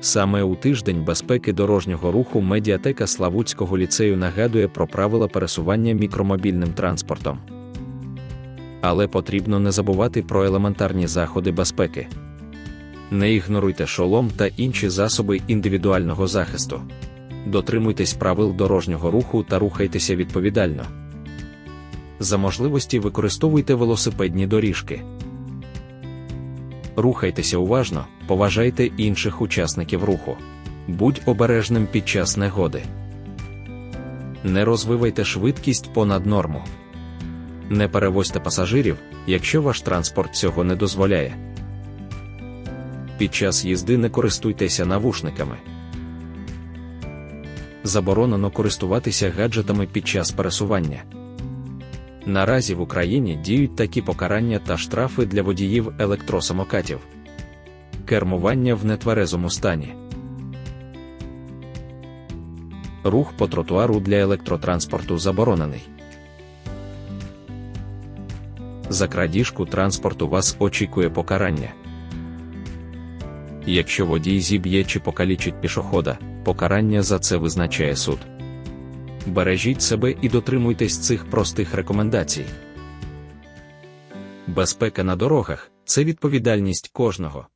Саме у тиждень безпеки дорожнього руху медіатека Славутського ліцею нагадує про правила пересування мікромобільним транспортом. Але потрібно не забувати про елементарні заходи безпеки. Не ігноруйте шолом та інші засоби індивідуального захисту. Дотримуйтесь правил дорожнього руху та рухайтеся відповідально. За можливості використовуйте велосипедні доріжки. Рухайтеся уважно, поважайте інших учасників руху. Будь обережним під час негоди. Не розвивайте швидкість понад норму. Не перевозьте пасажирів, якщо ваш транспорт цього не дозволяє. Під час їзди не користуйтеся навушниками. Заборонено користуватися гаджетами під час пересування. Наразі в Україні діють такі покарання та штрафи для водіїв електросамокатів. Кермування в нетверезому стані. Рух по тротуару для електротранспорту заборонений. За крадіжку транспорту вас очікує покарання. Якщо водій зіб'є чи покалічить пішохода, покарання за це визначає суд. Бережіть себе і дотримуйтесь цих простих рекомендацій. Безпека на дорогах це відповідальність кожного.